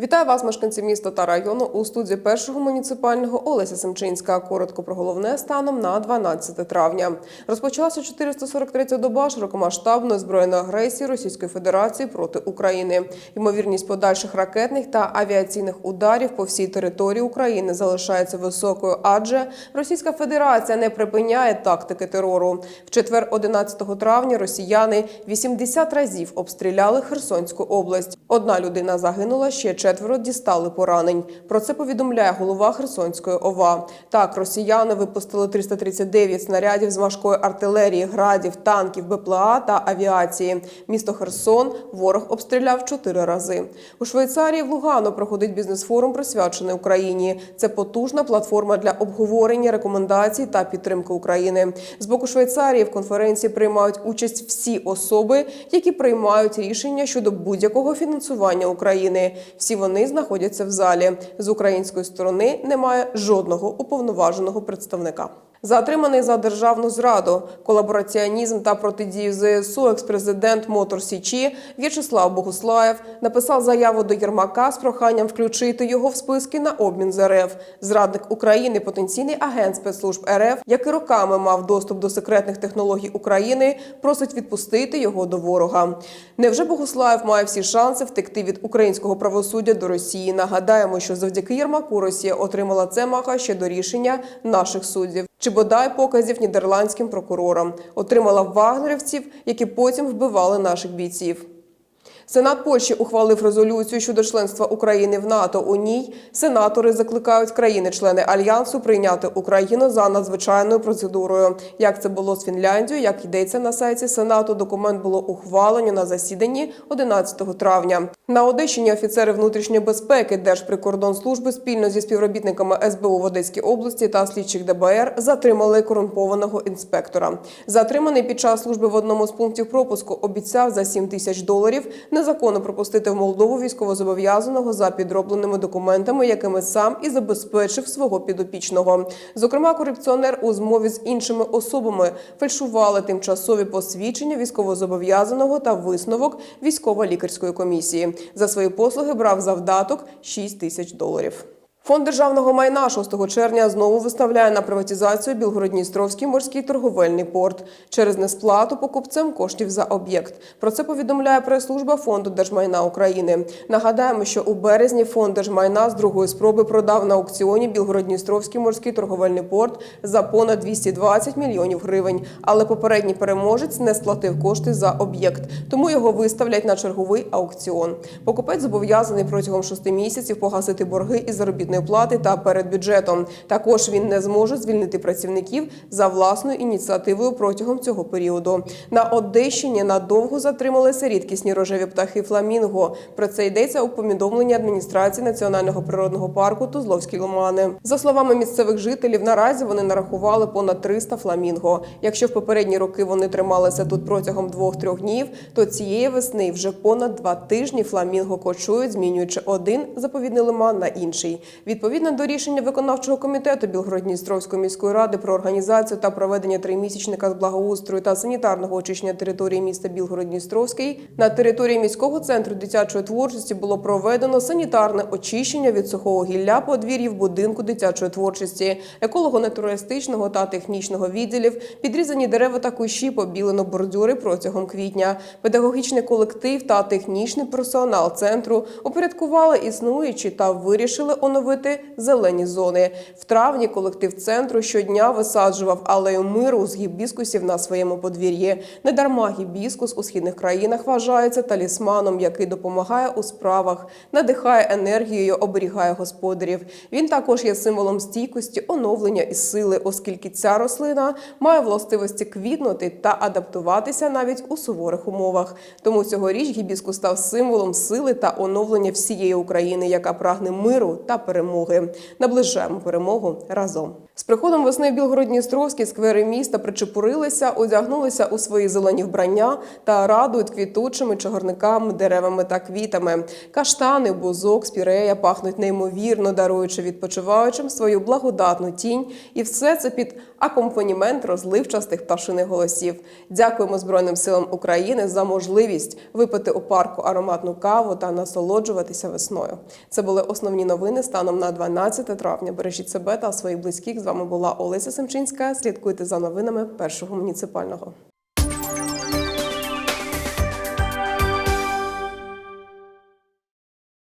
Вітаю вас, мешканці міста та району у студії першого муніципального Олеся Семчинська. Коротко про головне станом на 12 травня. Розпочалася 443-я доба широкомасштабної збройної агресії Російської Федерації проти України. Ймовірність подальших ракетних та авіаційних ударів по всій території України залишається високою, адже Російська Федерація не припиняє тактики терору. В четвер, 11 травня, росіяни 80 разів обстріляли Херсонську область. Одна людина загинула, ще четверо дістали поранень. Про це повідомляє голова Херсонської ОВА. Так, росіяни випустили 339 снарядів з важкої артилерії, градів, танків, БПЛА та авіації. Місто Херсон ворог обстріляв чотири рази. У Швейцарії в Лугано проходить бізнес-форум, присвячений Україні. Це потужна платформа для обговорення рекомендацій та підтримки України. З боку Швейцарії в конференції приймають участь всі особи, які приймають рішення щодо будь-якого фінансування України. Всі вони знаходяться в залі. З української сторони немає жодного уповноваженого представника. Затриманий за державну зраду, колабораціонізм та протидію ЗСУ екс-президент Мотор Січі В'ячеслав Богуслаєв написав заяву до Єрмака з проханням включити його в списки на обмін з РФ. Зрадник України, потенційний агент спецслужб РФ, який роками мав доступ до секретних технологій України, просить відпустити його до ворога. Невже Богуслаєв має всі шанси втекти від українського правосуддя до Росії? Нагадаємо, що завдяки Єрмаку Росія отримала це маха ще до рішення наших суддів. Чи бодай показів нідерландським прокурорам отримала вагнерівців, які потім вбивали наших бійців. Сенат Польщі ухвалив резолюцію щодо членства України в НАТО. У ній сенатори закликають країни-члени альянсу прийняти Україну за надзвичайною процедурою. Як це було з Фінляндією, як йдеться на сайті Сенату, документ було ухвалено на засіданні 11 травня. На Одещині офіцери внутрішньої безпеки Держприкордонслужби спільно зі співробітниками СБУ в Одеській області та слідчих ДБР затримали корумпованого інспектора. Затриманий під час служби в одному з пунктів пропуску обіцяв за 7 тисяч доларів незаконно пропустити в Молдову військовозобов'язаного за підробленими документами, якими сам і забезпечив свого підопічного. Зокрема, корупціонер у змові з іншими особами фальшували тимчасові посвідчення військовозобов'язаного та висновок військово-лікарської комісії. За свої послуги брав завдаток 6 тисяч доларів. Фонд державного майна 6 червня знову виставляє на приватизацію Білгород-Дністровський морський торговельний порт через несплату покупцем коштів за об'єкт. Про це повідомляє прес-служба фонду держмайна України. Нагадаємо, що у березні фонд держмайна з другої спроби продав на аукціоні Білгород-Дністровський морський торговельний порт за понад 220 мільйонів гривень. Але попередній переможець не сплатив кошти за об'єкт, тому його виставлять на черговий аукціон. Покупець зобов'язаний протягом шести місяців погасити борги і із заробітної плати та перед бюджетом. Також він не зможе звільнити працівників за власною ініціативою протягом цього періоду. На Одещині надовго затрималися рідкісні рожеві птахи фламінго. Про це йдеться у повідомленні адміністрації національного природного парку Тузловські лимани. За словами місцевих жителів, наразі вони нарахували понад 300 фламінго. Якщо в попередні роки вони трималися тут протягом двох-трьох днів, то цієї весни вже понад два тижні фламінго кочують, змінюючи один заповідний лиман на інший. Відповідно до рішення виконавчого комітету Білгород-Дністровської міської ради про організацію та проведення тримісячника з благоустрою та санітарного очищення території міста Білгород-Дністровський на території міського центру дитячої творчості було проведено санітарне очищення від сухого гілля подвір'їв будинку дитячої творчості, еколого-натуралістичного та технічного відділів, підрізані дерева та кущі, побілено бордюри протягом квітня. Педагогічний колектив та технічний персонал центру упорядкували існуючі та вирішили оновити зелені зони. В травні колектив центру щодня висаджував алею миру з гібіскусів на своєму подвір'ї. Недарма гібіскус у східних країнах вважається талісманом, який допомагає у справах, надихає енергією, оберігає господарів. Він також є символом стійкості, оновлення і сили, оскільки ця рослина має властивості квітнути та адаптуватися навіть у суворих умовах. Тому цьогоріч гібіскус став символом сили та оновлення всієї України, яка прагне миру та перемоги. Перемоги. Наближаємо перемогу разом. З приходом весни в Білгородністровські сквери міста причепурилися, одягнулися у свої зелені вбрання та радують квітучими чагарниками, деревами та квітами. Каштани, бузок, спірея пахнуть неймовірно, даруючи відпочиваючим свою благодатну тінь, і все це під акомпанімент розливчастих пташиних голосів. Дякуємо Збройним силам України за можливість випити у парку ароматну каву та насолоджуватися весною. Це були основні новини станом на 12 травня. Бережіть себе та своїх близьких. З вами була Олеся Семчинська. Слідкуйте за новинами першого муніципального.